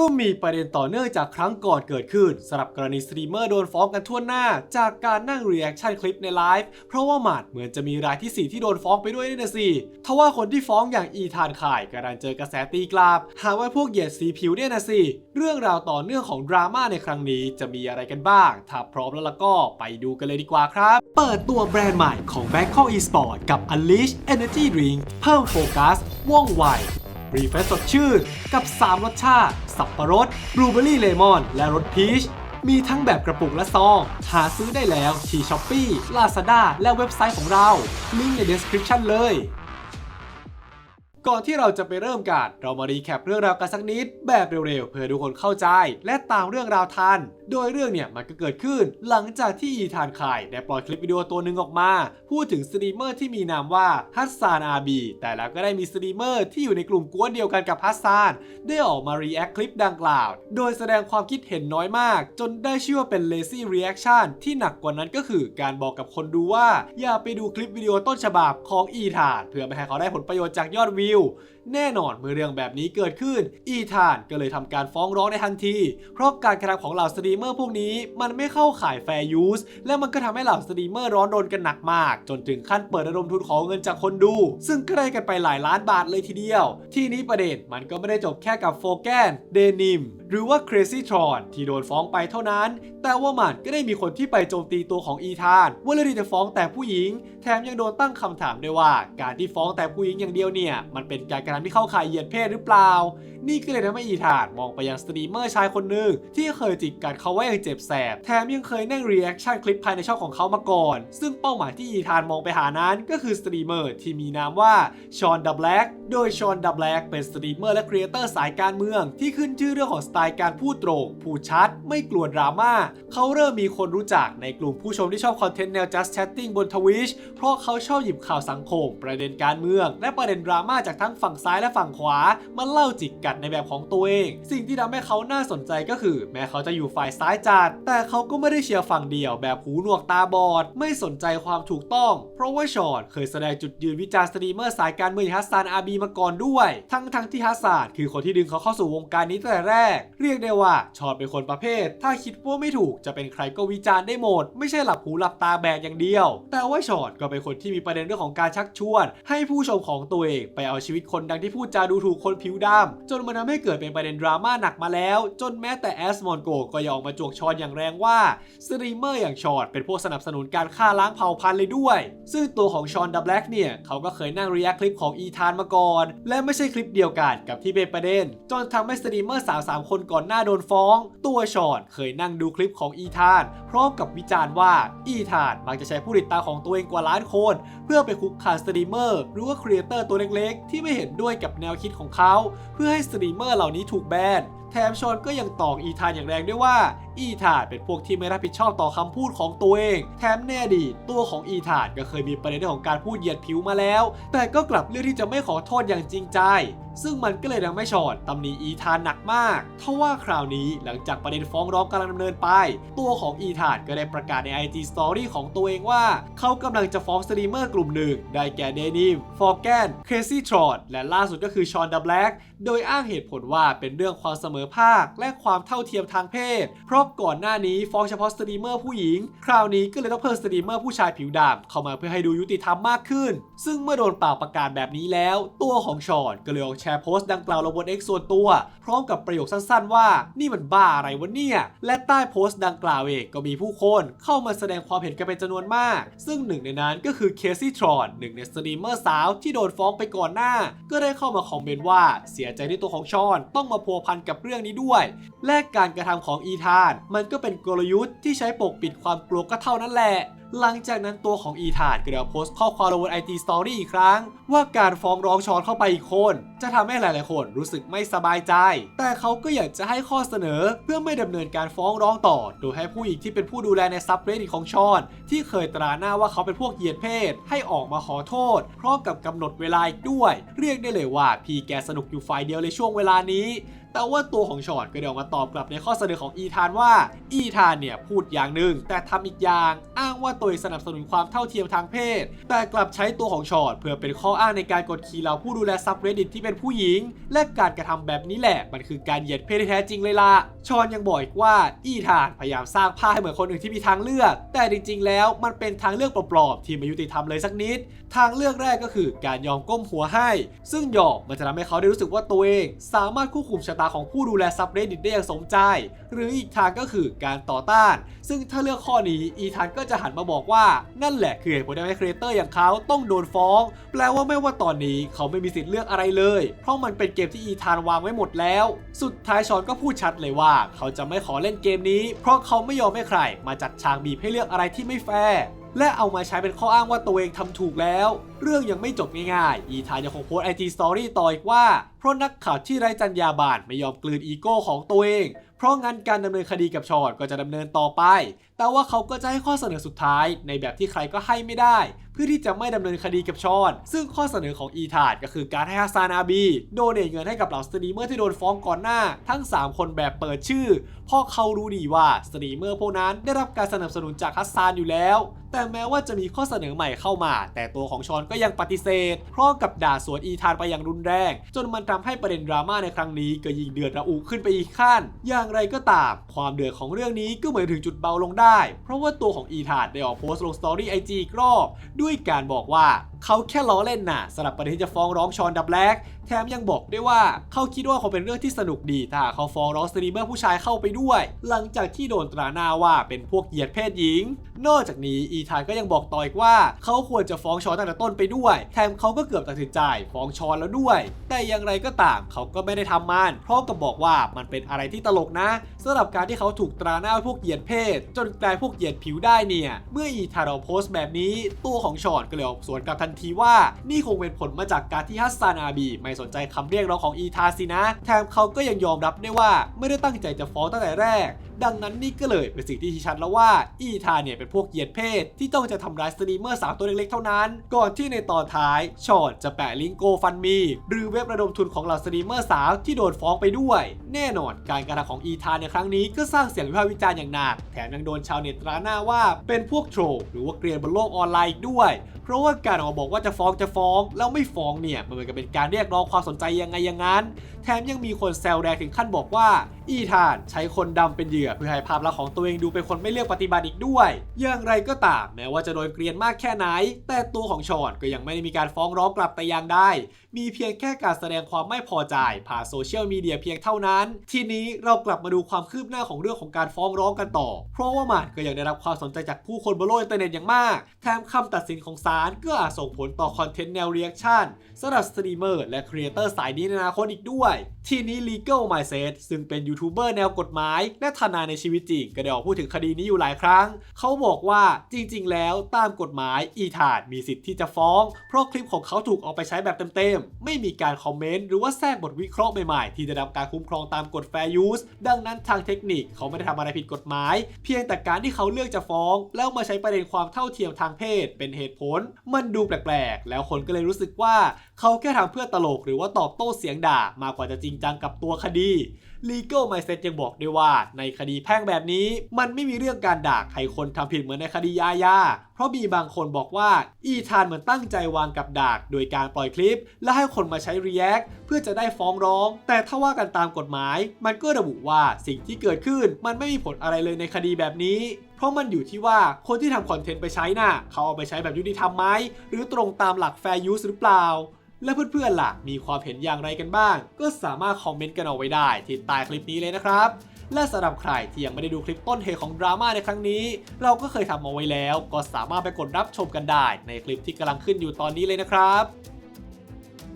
ก็มีประเด็นต่อเนื่องจากครั้งก่อนเกิดขึ้นสำหรับกรณีสตรีมเมอร์โดนฟ้องกันทั่วหน้า จากการนั่งรีแอคชั่นคลิปในไลฟ์เพราะว่าหมาดเหมือนจะมีรายที่ 4 ที่โดนฟ้องไปด้วยนี่นะสิทว่าคนที่ฟ้องอย่างอีธานข่ายกำลังเจอกระแสตีกลับหาว่าพวกเหยียดสีผิวเนี่ยนะสิเรื่องราวต่อเนื่องของดราม่าในครั้งนี้จะมีอะไรกันบ้าง ถ้าพร้อมแล้วล่ะก็ไปดูกันเลยดีกว่าครับ เปิดตัวแบรนด์ใหม่ของ Bangkok Esport กับ Unleash Energy Drink เพิ่มโฟกัสว่องไว รีเฟรชสดชื่นกับ 3 รสชาติ สับปะรดบลูเบอรี่เลมอน และรสพีช มีทั้งแบบกระปุกและซอง หาซื้อได้แล้วที่ช้อปปี้ลาซาด้าและเว็บไซต์ของเรา ลิงก์ใน description เลย ก่อนที่เราจะไปเริ่มกันเรามารีแคปเรื่องราวกันสักนิด แบบเร็วๆ เพื่อทุกคนเข้าใจ และตามเรื่องราวทัน โดยเรื่องเนี่ยมันก็เกิดขึ้น หลังจากที่อีธานคายได้ปล่อยคลิปวิดีโอตัวหนึ่งออกมา พูดถึงสตรีมเมอร์ที่มีนามว่าฮัสซานอาบีแต่แล้วก็ได้มีสตรีมเมอร์ที่อยู่ในกลุ่มกวนเดียวกันกับฮัสซานได้ออกมารีแอคคลิปดังกล่าว โดยแสดงความคิดเห็นน้อยมาก จนได้ชื่อว่าเป็น lazy reaction ที่หนักกว่านั้นก็คือการบอกกับคนดูว่า อย่าไปดูคลิปวิดีโอต้นฉบับของอีธาน เพื่อไม่ให้เขาได้ผลประโยชน์จากยอดวิวแน่นอนเมื่อเรื่องแบบนี้เกิดขึ้น อีธานก็เลยทำการฟ้องร้องในทันที เพราะการกระทำของเหล่าสตรีมเมอร์พวกนี้มันไม่เข้าข่ายแฟร์ยูสและมันก็ทำให้เหล่าสตรีมเมอร์ร้อนรนกันหนักมาก จนถึงขั้นเปิดระดมทุนขอเงินจากคนดู ซึ่งก็ได้กันไปหลายล้านบาทเลยทีเดียว ที่นี้ประเด็นมันก็ไม่ได้จบแค่กับโฟแกนเดนิมหรือว่า Crazy Tron ที่โดนฟ้องไปเท่านั้น แต่ว่ามันก็ได้มีคนที่ไปโจมตีตัวของอีธานว่าเรื่องที่จะฟ้องแต่ผู้หญิง แถมยังโดนตั้งคำถามด้วยว่า การที่ฟ้องแต่ผู้หญิงอย่างเดียวเนี่ยมันเป็นการกระทำที่เข้าข่ายเหยียดเพศหรือเปล่า นี่ก็เลยทำให้อีธานมองไปยังสตรีมเมอร์ชายคนหนึ่งที่เคยจิกกัดเขาไว้อย่างเจ็บแสบ แถมยังเคยนั่งรีแอคชั่นคลิปภายในช่องของเขามาก่อน ซึ่งเป้าหมายที่อีธานมองไปหานั้นก็คือสตรีมเมอร์ที่มีนามว่าชอนดับแบล็กโดยชอนดับแบล็กเป็นสตรีมเมอร์และครีเอเตอร์สายการเมืองที่ขึ้นชื่อเรื่องของสไตล์การพูดตรงพูดชัด ไม่กลัวดราม่าเขาเริ่มมีคนรู้จักในกลุ่มผู้ชมที่ชอบคอนเทนต์แนว just chatting บนทวิชเพราะเขาชอบหยิบข่าวสังคม ประเด็นการเมือง และประเด็นดราม่าจากทั้งฝั่งซ้ายและฝั่งขวามาเล่าจิกกัดในแบบของตัวเอง สิ่งที่ทำให้เขาน่าสนใจก็คือ แม้เขาจะอยู่ฝ่ายซ้ายจัด แต่เขาก็ไม่ได้เชียร์ฝั่งเดียว แบบหูหนวกตาบอด ไม่สนใจความถูกต้อง เพราะว่าชอนเคยแสดงจุดยืนวิจารณ์สตรีมเมอร์สายการเมืองอย่างฮัสซานอาบีมาก่อนด้วย ทั้งทั้งที่ฮัสซานคือคนที่ดึงเขาเข้าสู่วงการนี้ตั้งแต่แรก เรียกได้ว่าชอนเป็นคนประเภท ถ้าคิดว่าไม่ถูกจะเป็นใครก็วิจารณ์ได้หมด ไม่ใช่หลับหูหลับตาแบกอย่างเดียว แต่ว่าชอนก็เป็นคนที่มีประเด็นเรื่องของการชักชวน ให้ผู้ชมของตัวเองไปเอาชีวิตคนดังที่พูดจาดูถูกคนผิวดำจนมันทำให้เกิดเป็นประเด็นดราม่าหนักมาแล้ว จนแม้แต่แอสมอนโกก็ยังออกมาจวกชอนอย่างแรงว่าสตรีมเมอร์อย่างชอนเป็นพวกสนับสนุนการฆ่าล้างเผ่าพันธุ์เลยด้วย ซึ่งตัวของชอนดับแบล็กเนี่ยเขาก็เคยนั่งรีแอคคลิปของอีธานมาก่อน และไม่ใช่คลิปเดียวกันกับที่เป็นประเด็น จนทำให้สตรีมเมอร์สาวสามคนก่อนหน้าโดนฟ้อง ตัวชอนเคยนั่งดูคลิปของอีธาน พร้อมกับวิจารณ์ว่าอีธานมักจะใช้ผู้ติดตามของตัวเองกว่าล้านคน เพื่อไปคุกคามสตรีมเมอร์หรือว่าครีเอเตอร์ตัวเล็กๆที่ไม่เห็นด้วยกับแนวคิดของเขา เพื่อให้สตรีมเมอร์เหล่านี้ถูกแบน แถมชอนก็ยังตอกอีธานอย่างแรงด้วยว่าอีธานเป็นพวกที่ไม่รับผิดชอบต่อคำพูดของตัวเอง แถมในอดีตตัวของอีธานก็เคยมีประเด็นเรื่องของการพูดเหยียดผิวมาแล้ว แต่ก็กลับเลือกที่จะไม่ขอโทษอย่างจริงใจ ซึ่งมันก็เลยทำให้ชอนตำหนิอีธานหนักมากทว่าคราวนี้หลังจากประเด็นฟ้องร้องกำลังดำเนินไป ตัวของอีธานก็ได้ประกาศใน IG Story ของตัวเองว่า เขากำลังจะฟ้องสตรีมเมอร์กลุ่มหนึ่ง ได้แก่เดนิม ฟอร์แกน เคซี่ทรอดและล่าสุดก็คือชอนดับแบล็กโดยอ้างเหตุผลว่าเป็นเรื่องความเสมอภาคและความเท่าเทียมทางเพศ เพราะก่อนหน้านี้ฟ้องเฉพาะสตรีมเมอร์ผู้หญิง คราวนี้ก็เลยต้องเพิ่มสตรีมเมอร์ผู้ชายผิวดำเข้ามาเพื่อให้ดูยุติธรรมมากขึ้น ซึ่งเมื่อโดนเป่าประกาศแบบนี้แล้ว ตัวของชอนก็เลยออกแชร์โพสต์ดังกล่าวลงบน X ส่วนตัว พร้อมกับประโยคสั้นๆว่า นี่มันบ้าอะไรวะเนี่ย และใต้โพสต์ดังกล่าวเองก็มีผู้คนเข้ามาแสดงความเห็นกันเป็นจำนวนมาก ซึ่งหนึ่งในนั้นก็คือเคซี่ทรอนหนึ่งในสตรีมเมอร์สาวที่โดนฟ้องไปก่อนหน้า ก็ได้เข้ามาคอมเมนต์ว่าเสียใจที่ตัวของชอนต้องมาพัวพันกับเรื่องนี้ด้วย และการกระทำของอีธานมันก็เป็นกลยุทธ์ที่ใช้ปกปิดความกลัวก็เท่านั้นแหละ หลังจากนั้นตัวของอีธานก็ได้โพสต์ข้อความลงบนไอจีสตอรี่อีกครั้ง ว่าการฟ้องร้องชอนเข้าไปอีกคน จะทำให้หลายๆ คนรู้สึกไม่สบายใจ แต่เขาก็อยากจะให้ข้อเสนอเพื่อไม่ดำเนินการฟ้องร้องต่อ โดยให้ผู้หญิงที่เป็นผู้ดูแลในซับเรดิตของชอน ที่เคยตราหน้าว่าเขาเป็นพวกเหยียดเพศ ให้ออกมาขอโทษ พร้อมกับกำหนดเวลาอีกด้วย เรียกได้เลยว่าพี่แกสนุกอยู่ฝ่ายเดียวในช่วงเวลานี้ แต่ว่าตัวของชอนก็ได้ออกมาตอบกลับในข้อเสนอของอีธานว่า อีธานเนี่ยพูดอย่างหนึ่งแต่ทำอีกอย่าง อ้างว่าตัวเองสนับสนุนความเท่าเทียมทางเพศ แต่กลับใช้ตัวของชอนเพื่อเป็นข้ออ้างในการกดขี่เหล่าผู้ดูแลซับเรดดิตที่เป็นผู้หญิง และการกระทำแบบนี้แหละ มันคือการเหยียดเพศแท้จริงเลยล่ะชอนยังบอกอีกว่าอีธานพยายามสร้างภาพให้เหมือนคนอื่นที่มีทางเลือก แต่จริงๆ แล้วมันเป็นทางเลือกปลอมๆที่ไม่ยุติธรรมเลยสักนิด ทางเลือกแรกก็คือการยอมก้มหัวให้ ซึ่งยอมมันจะทำให้เขาได้รู้สึกว่าตัวเอง สามารถควบคุมชะตาของผู้ดูแลซับเรดดิตได้อย่างสมใจ หรืออีกทางก็คือการต่อต้าน ซึ่งถ้าเลือกข้อนี้อีธานก็จะหันมาบอกว่านั่นแหละคือเหตุผลที่ครีเอเตอร์อย่างเขาต้องโดนฟ้อง แปลว่าไม่ว่าตอนนี้เขาไม่มีสิทธิ์เลือกอะไรเลย เพราะมันเป็นเกมที่อีธานวางไว้หมดแล้ว สุดท้ายชอนก็พูดชัดเลยว่า เขาจะไม่ขอเล่นเกมนี้ เพราะเขาไม่ยอมให้ใคร มาจัดฉากบีบให้เลือกอะไรที่ไม่แฟร์และเอามาใช้เป็นข้ออ้างว่าตัวเองทำถูกแล้ว เรื่องยังไม่จบง่ายๆ อีธานยังคงโพสไอจีสตอรี่ต่ออีกว่า เพราะนักข่าวที่ไร้จรรยาบรรณไม่ยอมกลืนอีโก้ของตัวเอง เพราะงั้นการดำเนินคดีกับชอนก็จะดำเนินต่อไป แต่ว่าเขาก็จะให้ข้อเสนอสุดท้าย ในแบบที่ใครก็ให้ไม่ได้ เพื่อที่จะไม่ดำเนินคดีกับชอน ซึ่งข้อเสนอของอีธานก็คือการให้ฮัสซานอาบี โดเนทเงินให้กับเหล่าสตรีมเมอร์ที่โดนฟ้องก่อนหน้า ทั้ง 3 คนแบบเปิดชื่อเพราะเขารู้ดีว่าสตรีมเมอร์พวกนั้นได้รับการสนับสนุนจากฮัสซานอยู่แล้ว แต่แม้ว่าจะมีข้อเสนอใหม่เข้ามา แต่ตัวของชอนก็ยังปฏิเสธพร้อมกับด่าสวนอีธานไปอย่างรุนแรง จนมันทำให้ประเด็นดราม่าในครั้งนี้ก็ยิ่งเดือดระอุขึ้นไปอีกขั้น อย่างไรก็ตาม ความเดือดของเรื่องนี้ก็เหมือนถึงจุดเบาลงได้ เพราะว่าตัวของอีธานได้ออกโพสต์ลงสตอรี่ไอจีกรอบ ด้วยการบอกว่าเขาแค่ล้อเล่นน่ะสำหรับประเด็นที่จะฟ้องร้องชอนดับแบล็กแถมยังบอกด้วยว่าเขาคิดว่าคงเป็นเรื่องที่สนุกดีถ้าเขาฟ้องร้องสตรีมเมอร์ผู้ชายเข้าไปด้วย หลังจากที่โดนตราหน้าว่าเป็นพวกเหยียดเพศหญิง นอกจากนี้อีธานก็ยังบอกต่ออีกว่า เขาควรจะฟ้องชอนตั้งแต่ต้นไปด้วย แถมเขาก็เกือบตัดสินใจฟ้องชอนแล้วด้วย แต่อย่างไรก็ตามเขาก็ไม่ได้ทำมันพร้อมกับบอกว่ามันเป็นอะไรที่ตลกนะสำหรับการที่เขาถูกตราหน้าพวกเหยียดเพศ จนกลายพวกเหยียดผิวได้เนี่ย เมื่ออีธานเอาโพสต์แบบนี้ตัวของชอนก็เลยออกสวนกลับทันทีว่า นี่คงเป็นผลมาจากการที่ฮัสซานอาบี ไม่สนใจคำเรียกร้องของอีธาสินะ แถมเขาก็ยังยอมรับได้ว่าไม่ได้ตั้งใจจะฟ้องตั้งแต่แรก ดังนั้นนี่ก็เลยเป็นสิ่งที่ชี้ชัดแล้วว่าอีธาเนี่ยเป็นพวกเหยียดเพศ ที่ต้องจะทำร้ายสตรีมเมอร์สาวตัวเล็กๆเท่านั้น ก่อนที่ในตอนท้ายชอดจะแปะลิงก์โกฟันมีหรือเว็บระดมทุนของเหล่าสตรีมเมอร์สาวที่โดนฟ้องไปด้วย แน่นอนการกระทำของอีธานในครั้งนี้ก็สร้างเสียงวิพากษ์วิจารณ์อย่างหนัก แถมยังโดนชาวเน็ตตราหน้าว่าเป็นพวกโทรหรือว่าเกรียนบนโลกออนไลน์อีกด้วย ราะว่าการออกบอกว่าจะฟ้องจะฟ้องแล้วไม่ฟ้องเนี่ยมันเหมือนกับเป็นการเรียกร้องความสนใจยังไงอย่างนั้น แถมยังมีคนแซวแรงถึงขั้นบอกว่า อีธานใช้คนดำเป็นเหยื่อเพื่อให้ภาพลักษณ์ของตัวเองดูเป็นคนไม่เลือกปฏิบัติอีกด้วย อย่างไรก็ตามแม้ว่าจะโดนเกลียนมากแค่ไหน แต่ตัวของชอนก็ยังไม่ได้มีการฟ้องร้องกลับแต่อย่างใดมีเพียงแค่การแสดงความไม่พอใจผ่านโซเชียลมีเดียเพียงเท่านั้น ทีนี้เรากลับมาดูความคืบหน้าของเรื่องของการฟ้องร้องกันต่อ เพราะว่ามันก็ยังได้รับความสนใจจากผู้คนบนโลกอินเทอร์เน็ตอย่างมากแถมคำตัดสินของศาลก็อาจส่งผลต่อคอนเทนต์แนวเรีแอคชั่นสำหรับสตรีมเมอร์และครีเอเตอร์สายนี้ในอนาคตอีกด้วย ทีนี้ Legal Mindset ซึ่งเป็นยูทูบเบอร์แนวกฎหมาย และทนายในชีวิตจริงก็ได้ออกพูดถึงคดีนี้อยู่หลายครั้ง เขาบอกว่าจริง ๆ แล้วตามกฎหมายอีธาดมีสิทธิ์ที่จะฟ้อง เพราะคลิปของเขาถูกเอาไปใช้แบบเต็มๆ ไม่มีการคอมเมนต์หรือว่าแทรกบทวิเคราะห์ใหม่ๆ ที่จะรับการคุ้มครองตามกฎ Fair Use ดังนั้นทางเทคนิคเขาไม่ได้ทำอะไรผิดกฎหมาย เพียงแต่การที่เขาเลือกจะฟ้อง แล้วมาใช้ประเด็นความเท่าเทียมทางเพศเป็นเหตุผลมันดูแปลกๆ แล้วคนก็เลยรู้สึกว่าเขาแค่ทำเพื่อตลกหรือว่าตอบโต้เสียงด่ามากกว่าจะจริงจังกับตัวคดี Legal Mindset ยังบอกด้วยว่าในคดีแพ่งแบบนี้ มันไม่มีเรื่องการด่าใครคนทำผิดเหมือนในคดียาญาเพราะมีบางคนบอกว่า อีธานเหมือนตั้งใจวางกับดากโดยการปล่อยคลิป และให้คนมาใช้ React เพื่อจะได้ฟ้องร้อง แต่ถ้าว่ากันตามกฎหมาย มันก็ระบุว่าสิ่งที่เกิดขึ้น มันไม่มีผลอะไรเลยในคดีแบบนี้เพราะมันอยู่ที่ว่าคนที่ทำคอนเทนต์ไปใช้น่ะ เขาเอาไปใช้แบบยุติธรรมไหม หรือตรงตามหลัก Fair Use หรือเปล่า และเพื่อนๆล่ะ มีความเห็นอย่างไรกันบ้าง ก็สามารถคอมเมนต์กันเอาไว้ได้ที่ใต้คลิปนี้เลยนะครับ และสำหรับใครที่ยังไม่ได้ดูคลิปต้นเหตุของดราม่าในครั้งนี้ เราก็เคยทำเอาไว้แล้ว ก็สามารถไปกดรับชมกันได้ในคลิปที่กำลังขึ้นอยู่ตอนนี้เลยนะครับ